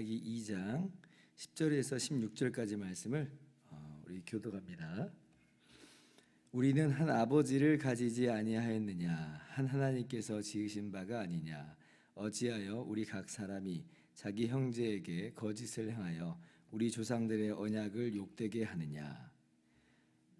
말라기 2장 10절에서 16절까지 말씀을 어, 우리 교도갑니다. 우리는 한 아버지를 가지지 아니하였느냐? 한 하나님께서 지으신 바가 아니냐? 어찌하여 우리 각 사람이 자기 형제에게 거짓을 행하여 우리 조상들의 언약을 욕되게 하느냐?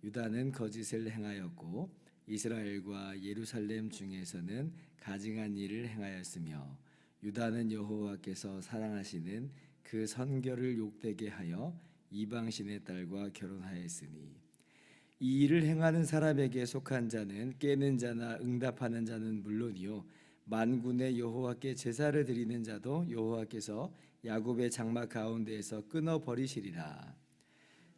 유다는 거짓을 행하였고 이스라엘과 예루살렘 중에서는 가증한 일을 행하였으며 유다는 여호와께서 사랑하시는 그 선결을 욕되게 하여 이방신의 딸과 결혼하였으니 이 일을 행하는 사람에게 속한 자는 깨는 자나 응답하는 자는 물론이요 만군의 여호와께 제사를 드리는 자도 여호와께서 야곱의 장막 가운데에서 끊어 버리시리라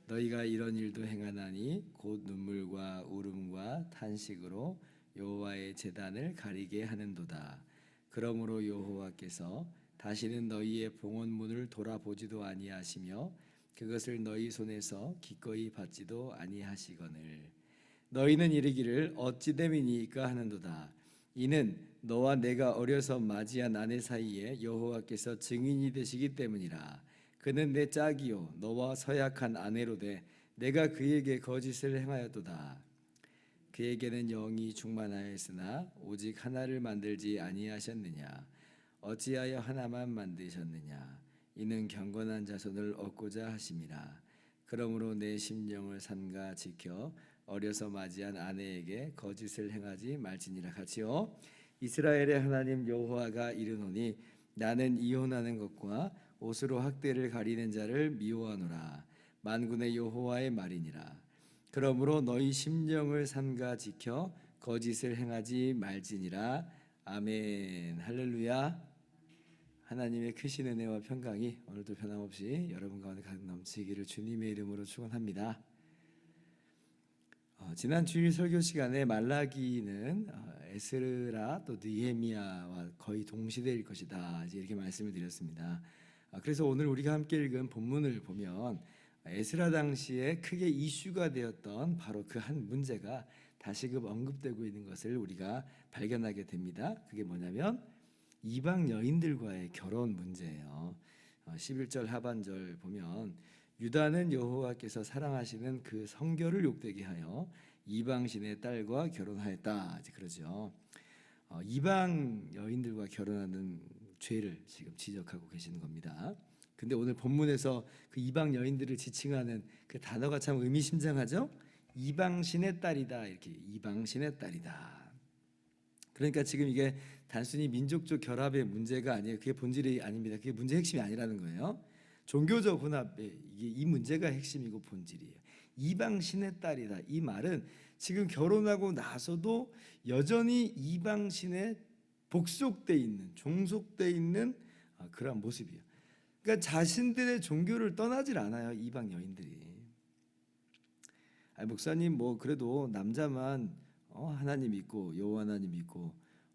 너희가 이런 일도 행하나니 곧 눈물과 울음과 탄식으로 여호와의 제단을 가리게 하는도다. 그러므로 여호와께서 다시는 너희의 봉헌문을 돌아보지도 아니하시며 그것을 너희 손에서 기꺼이 받지도 아니하시거늘 너희는 이르기를 어찌 됨이니까 하는도다. 이는 너와 내가 어려서 맞이한 아내 사이에 여호와께서 증인이 되시기 때문이라. 그는 내 짝이요 너와 서약한 아내로 돼 내가 그에게 거짓을 행하였도다. 그에게는 영이 충만하였으나 오직 하나를 만들지 아니하셨느냐 어찌하여 하나만 만드셨느냐 이는 경건한 자손을 얻고자 하심이라 그러므로 내 심령을 삼가 지켜 어려서 맞이한 아내에게 거짓을 행하지 말지니라 같이요 이스라엘의 하나님 여호와가 이르노니 나는 이혼하는 것과 옷으로 학대를 가리는 자를 미워하노라. 만군의 여호와의 말이니라. 그러므로 너희 심령을 삼가 지켜 거짓을 행하지 말지니라. 아멘. 할렐루야 하나님의 크신 은혜와 평강이 오늘도 변함없이 여러분 가운데 가득 넘치기를 주님의 이름으로 축원합니다. 어, 지난 주일 설교 시간에 말라기는 어, 에스라 또 느헤미야와 거의 동시대일 것이다 이렇게 말씀을 드렸습니다. 아, 그래서 오늘 우리가 함께 읽은 본문을 보면 에스라 당시에 크게 이슈가 되었던 바로 그 한 문제가 다시금 언급되고 있는 것을 우리가 발견하게 됩니다. 그게 뭐냐면 이방 여인들과의 결혼 문제예요. 어, 11절 하반절 보면 유다는 여호와께서 사랑하시는 그 성결을 욕되게 하여 이방신의 딸과 결혼하였다. 이제 그러죠. 어, 이방 여인들과 결혼하는 죄를 지금 지적하고 계시는 겁니다. 근데 오늘 본문에서 그 이방 여인들을 지칭하는 그 단어가 참 의미심장하죠. 이방신의 딸이다 이렇게 이방신의 딸이다. 그러니까 지금 이게 단순히 민족적 결합의 문제가 아니에요. 그게 본질이 아닙니다. 그게 문제 핵심이 아니라는 거예요. 종교적 혼합의 이게 이 문제가 핵심이고 본질이에요. 이방 신의 딸이다. 이 말은 지금 결혼하고 나서도 여전히 이방 신에 복속돼 있는 종속돼 있는 아, 그런 모습이에요. 그러니까 자신들의 종교를 떠나질 않아요. 이방 여인들이. 아, 목사님 뭐 그래도 남자만 어, 하나님 믿고 여호와 하나님 믿고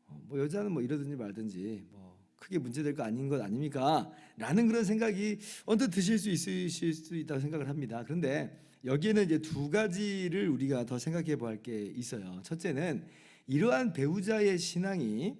어, 뭐 여자는 뭐 이러든지 말든지 뭐 크게 문제될 거 아닌 것 아닙니까? 라는 그런 생각이 언뜻 드실 수 있으실 수 있다고 생각을 합니다. 그런데 여기에는 이제 두 가지를 우리가 더 생각해 볼게 있어요. 첫째는 이러한 배우자의 신앙이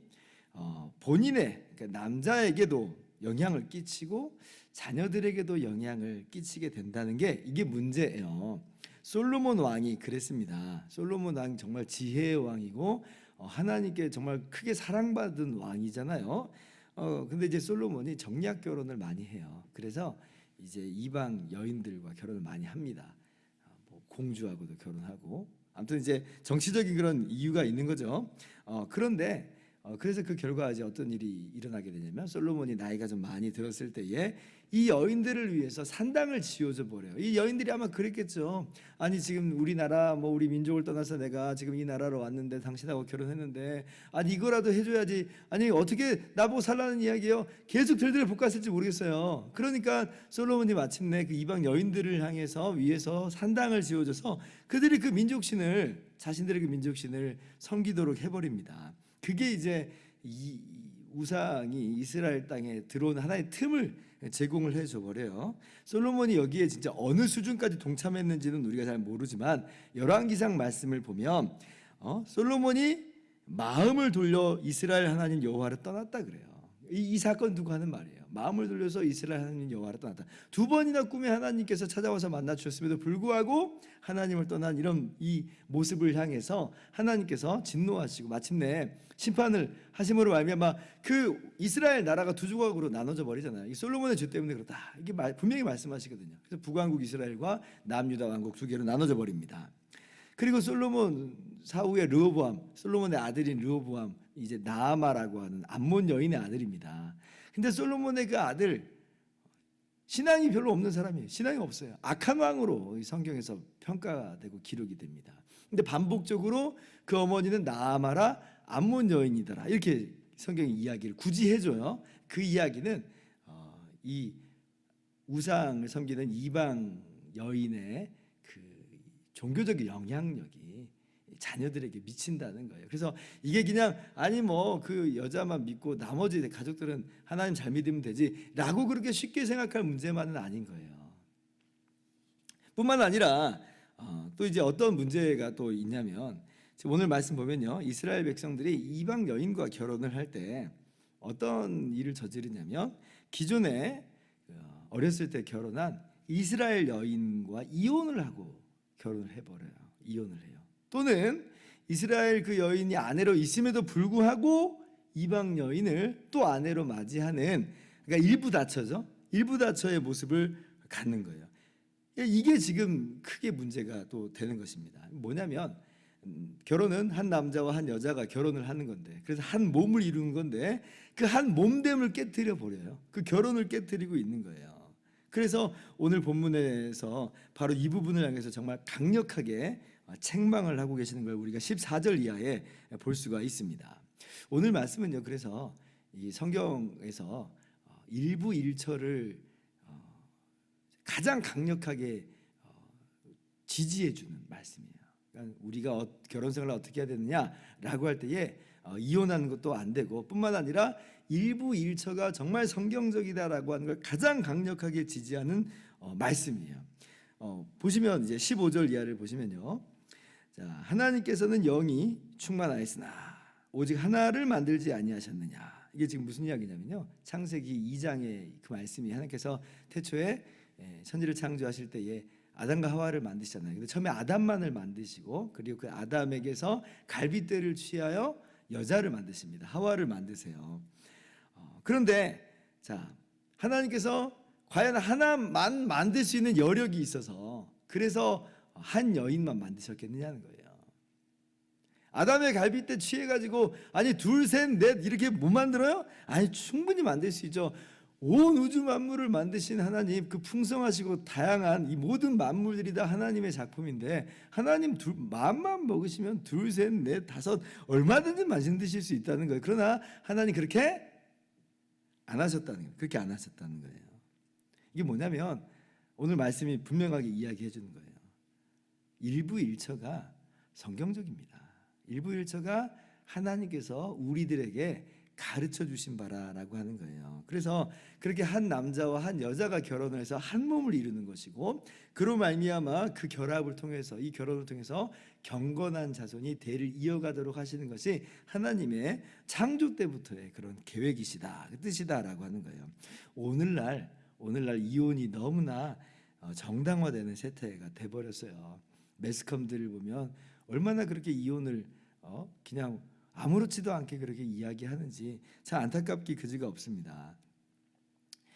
어, 본인의 그러니까 남자에게도 영향을 끼치고 자녀들에게도 영향을 끼치게 된다는 게 이게 문제예요. 솔로몬 왕이 그랬습니다. 솔로몬 왕 정말 지혜의 왕이고 어, 하나님께 정말 크게 사랑받은 왕이잖아요. 어 근데 이제 솔로몬이 정략 결혼을 많이 해요. 그래서 이제 이방 여인들과 결혼을 많이 합니다. 어, 뭐 공주하고도 결혼하고 아무튼 이제 정치적인 그런 이유가 있는 거죠. 어 그런데 어, 그래서 그 결과 이제 어떤 일이 일어나게 되냐면 솔로몬이 나이가 좀 많이 들었을 때에 이 여인들을 위해서 산당을 지어줘 버려요. 이 여인들이 아마 그랬겠죠. 아니 지금 우리나라 뭐 우리 민족을 떠나서 내가 지금 이 나라로 왔는데 당신하고 결혼했는데 아니 이거라도 해줘야지. 아니 어떻게 나보고 살라는 이야기예요. 계속 들들 볶았을지 모르겠어요. 그러니까 솔로몬이 마침내 그 이방 여인들을 향해서 위에서 산당을 지어줘서 그들이 그 민족신을 자신들의 그 민족신을 섬기도록 해버립니다. 그게 이제 이 우상이 이스라엘 땅에 들어오는 하나의 틈을 제공을 해줘 버려요. 솔로몬이 여기에 진짜 어느 수준까지 동참했는지는 우리가 잘 모르지만 열왕기상 말씀을 보면 어? 솔로몬이 마음을 돌려 이스라엘 하나님 여호와를 떠났다 그래요. 이, 이 사건 두고 하는 말이에요. 마음을 돌려서 이스라엘 하나님 여호와를 떠났다. 두 번이나 꿈에 하나님께서 찾아와서 만나 주셨음에도 불구하고 하나님을 떠난 이런 이 모습을 향해서 하나님께서 진노하시고 마침내 심판을 하심으로 말미암아 그 이스라엘 나라가 두 조각으로 나눠져 버리잖아요. 이 솔로몬의 죄 때문에 그렇다. 이게 말- 분명히 말씀하시거든요. 그래서 북왕국 이스라엘과 남유다 왕국 두 개로 나눠져 버립니다. 그리고 솔로몬 사후에 르호보암, 솔로몬의 아들인 르호보암 이제 나아마라고 하는 암몬 여인의 아들입니다. 근데 솔로몬의 그 아들 신앙이 별로 없는 사람이에요. 신앙이 없어요. 악한 왕으로 이 성경에서 평가되고 기록이 됩니다. 근데 반복적으로 그 어머니는 나아마라 암몬 여인이더라. 이렇게 성경이 이야기를 굳이 해줘요. 그 이야기는 어, 이 우상을 섬기는 이방 여인의 그 종교적 영향력이 자녀들에게 미친다는 거예요. 그래서 이게 그냥 아니 뭐 그 여자만 믿고 나머지 가족들은 하나님 잘 믿으면 되지라고 그렇게 쉽게 생각할 문제만은 아닌 거예요. 뿐만 아니라 어, 또 이제 어떤 문제가 또 있냐면 오늘 말씀 보면요 이스라엘 백성들이 이방 여인과 결혼을 할 때 어떤 일을 저지르냐면 기존에 어, 어렸을 때 결혼한 이스라엘 여인과 이혼을 하고 결혼을 해버려요 이혼을 해요 또는 이스라엘 그 여인이 아내로 있음에도 불구하고 이방 여인을 또 아내로 맞이하는 그러니까 일부 다처죠 일부 다처의 모습을 갖는 거예요 이게 지금 크게 문제가 또 되는 것입니다. 뭐냐면 음, 결혼은 한 남자와 한 여자가 결혼을 하는 건데 그래서 한 몸을 이루는 건데 그 한 몸됨을 깨뜨려 버려요. 그 결혼을 깨뜨리고 있는 거예요. 그래서 오늘 본문에서 바로 이 부분을 향해서 정말 강력하게 어, 책망을 하고 계시는 걸 우리가 14절 이하에 볼 수가 있습니다. 오늘 말씀은요. 그래서 이 성경에서 어, 일부 일처를 어, 가장 강력하게 어, 지지해 주는 말씀이에요. 그러니까 우리가 어- 결혼 생활을 어떻게 해야 되느냐라고 할 때에 어, 이혼하는 것도 안 되고 뿐만 아니라 일부 일처가 정말 성경적이다라고 하는 걸 가장 강력하게 지지하는 어, 말씀이에요. 어, 보시면 이제 15절 이하를 보시면요. 자, 하나님께서는 영이 충만하였으나 오직 하나를 만들지 아니하셨느냐. 이게 지금 무슨 이야기냐면요. 창세기 2장의 그 말씀이 하나님께서 태초에 예, 천지를 창조하실 때에 아담과 하와를 만드시잖아요. 근데 처음에 아담만을 만드시고 그리고 그 아담에게서 갈빗대를 취하여 여자를 만드십니다. 하와를 만드세요. 어, 그런데 자 하나님께서 과연 하나만 만들 수 있는 여력이 있어서 그래서 한 여인만 만드셨겠느냐는 거예요. 아담의 갈빗대 취해가지고 아니 둘 셋 넷 이렇게 못 만들어요? 아니 충분히 만들 수 있죠. 온 우주 만물을 만드신 하나님 그 풍성하시고 다양한 이 모든 만물들이 다 하나님의 작품인데 하나님 둘 마음만 먹으시면 둘 셋 넷 다섯 얼마든지 만드실 수 있다는 거예요. 그러나 하나님 그렇게 안 하셨다는 거예요. 그렇게 안 하셨다는 거예요. 이게 뭐냐면 오늘 말씀이 분명하게 이야기해 주는 거예요. 일부 일처가 성경적입니다. 일부 일처가 하나님께서 우리들에게 가르쳐 주신 바라라고 하는 거예요. 그래서 그렇게 한 남자와 한 여자가 결혼을 해서 한 몸을 이루는 것이고 그로 말미암아 그 결합을 통해서 이 결혼을 통해서 경건한 자손이 대를 이어가도록 하시는 것이 하나님의 창조 때부터의 그런 계획이시다, 그 뜻이다라고 하는 거예요. 오늘날 오늘날 이혼이 너무나 어, 정당화되는 세태가 돼 버렸어요. 매스컴들을 보면 얼마나 그렇게 이혼을 어 그냥 아무렇지도 않게 그렇게 이야기하는지 참 안타깝기 그지가 없습니다.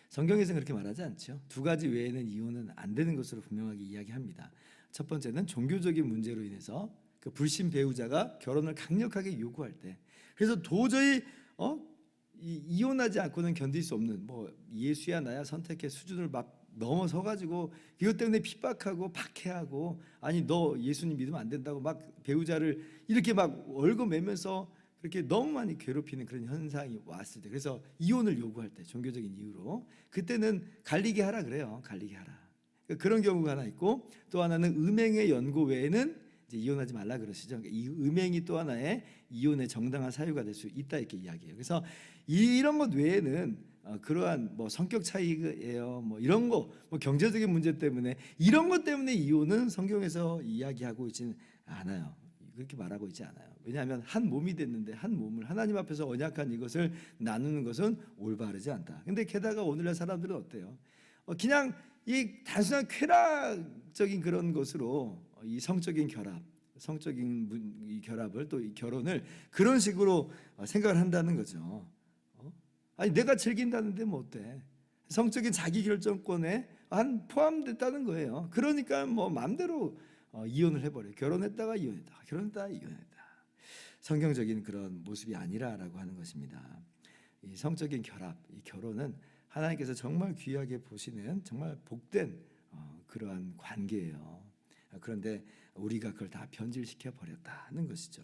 성경에서는 그렇게 말하지 않죠. 두 가지 외에는 이혼은 안 되는 것으로 분명하게 이야기합니다. 첫 번째는 종교적인 문제로 인해서 그 불신 배우자가 결혼을 강력하게 요구할 때, 그래서 도저히 어 이, 이혼하지 않고는 견딜 수 없는 뭐 예수야 나야 선택해 수준을 막 넘어서 가지고 이것 때문에 핍박하고 박해하고 아니 너 예수님 믿으면 안 된다고 막 배우자를 이렇게 막 얽어매면서 그렇게 너무 많이 괴롭히는 그런 현상이 왔을 때 그래서 이혼을 요구할 때 종교적인 이유로 그때는 갈리게 하라 그래요. 갈리게 하라. 그러니까 그런 경우가 하나 있고 또 하나는 음행의 연고 외에는 이제 이혼하지 말라 그러시죠. 그러니까 이 음행이 또 하나의 이혼의 정당한 사유가 될 수 있다 이렇게 이야기해요. 그래서 이- 이런 것 외에는 어, 그러한 뭐 성격 차이예요, 뭐 이런 거, 뭐 경제적인 문제 때문에 이런 것 때문에 이혼은 성경에서 이야기하고 있지는 않아요. 그렇게 말하고 있지 않아요. 왜냐하면 한 몸이 됐는데 한 몸을 하나님 앞에서 언약한 이것을 나누는 것은 올바르지 않다. 근데 게다가 오늘날 사람들은 어때요? 어, 그냥 이 단순한 쾌락적인 그런 것으로 어, 이 성적인 결합, 성적인 문- 이 결합을 또 이 결혼을 그런 식으로 어, 생각을 한다는 거죠. 어? 아니 내가 즐긴다는데 뭐 어때? 성적인 자기 결정권에 한 포함됐다는 거예요. 그러니까 뭐 마음대로 어, 이혼을 해버려. 결혼했다가 이혼했다. 결혼했다가 이혼했다. 성경적인 그런 모습이 아니라라고 하는 것입니다. 이 성적인 결합, 이 결혼은 하나님께서 정말 귀하게 보시는 정말 복된 어, 그러한 관계예요. 아, 그런데 우리가 그걸 다 변질시켜 버렸다는 것이죠.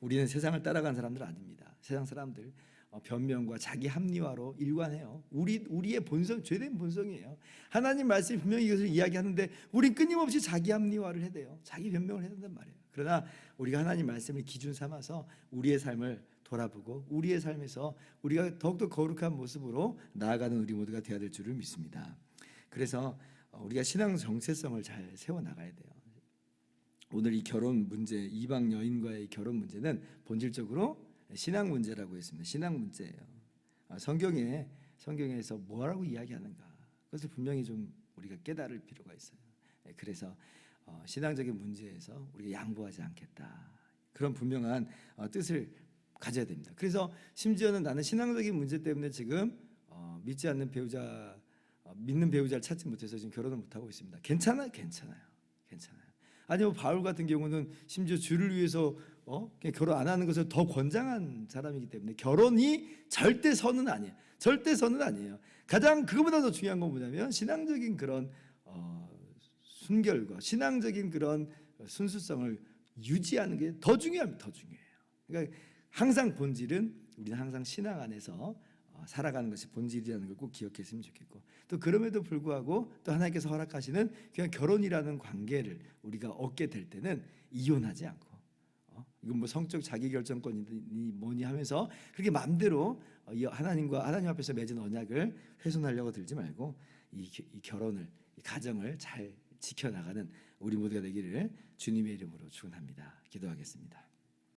우리는 세상을 따라간 사람들 아닙니다. 세상 사람들 어, 변명과 자기 합리화로 일관해요. 우리 우리의 본성 죄된 본성이에요. 하나님 말씀이 분명히 이것을 이야기하는데 우린 끊임없이 자기 합리화를 해야 돼요. 자기 변명을 해야 된단 말이에요. 그러나 우리가 하나님 말씀을 기준 삼아서 우리의 삶을 돌아보고 우리의 삶에서 우리가 더욱더 거룩한 모습으로 나아가는 우리 모두가 되어야 될 줄을 믿습니다. 그래서 어, 우리가 신앙 정체성을 잘 세워 나가야 돼요. 오늘 이 결혼 문제, 이방 여인과의 결혼 문제는 본질적으로 신앙 문제라고 했습니다. 신앙 문제예요. 아, 성경에 성경에서 뭐라고 이야기하는가? 그것을 분명히 좀 우리가 깨달을 필요가 있어요. 예, 그래서 어, 신앙적인 문제에서 우리가 양보하지 않겠다. 그런 분명한 어, 뜻을 가져야 됩니다. 그래서 심지어는 나는 신앙적인 문제 때문에 지금 어, 믿지 않는 배우자, 어, 믿는 배우자를 찾지 못해서 지금 결혼을 못 하고 있습니다. 괜찮아요, 괜찮아요, 괜찮아요. 아니면 바울 같은 경우는 심지어 주를 위해서 어? 결혼 안 하는 것을 더 권장한 사람이기 때문에 결혼이 절대 선은 아니에요. 절대 선은 아니에요. 가장 그거보다 더 중요한 건 뭐냐면 신앙적인 그런 어, 순결과 신앙적인 그런 순수성을 유지하는 게 더 중요합니다. 더 중요해요. 그러니까 항상 본질은 우리는 항상 신앙 안에서 어, 살아가는 것이 본질이라는 걸 꼭 기억했으면 좋겠고 또 그럼에도 불구하고 또 하나님께서 허락하시는 그냥 결혼이라는 관계를 우리가 얻게 될 때는 이혼하지 않고 어? 이건 뭐 성적 자기 결정권이니 뭐니 하면서 그렇게 마음대로 어, 이 하나님과 하나님 앞에서 맺은 언약을 훼손하려고 들지 말고 이, 겨- 이 결혼을 이 가정을 잘 지켜나가는 우리 모두가 되기를 주님의 이름으로 축원합니다. 기도하겠습니다.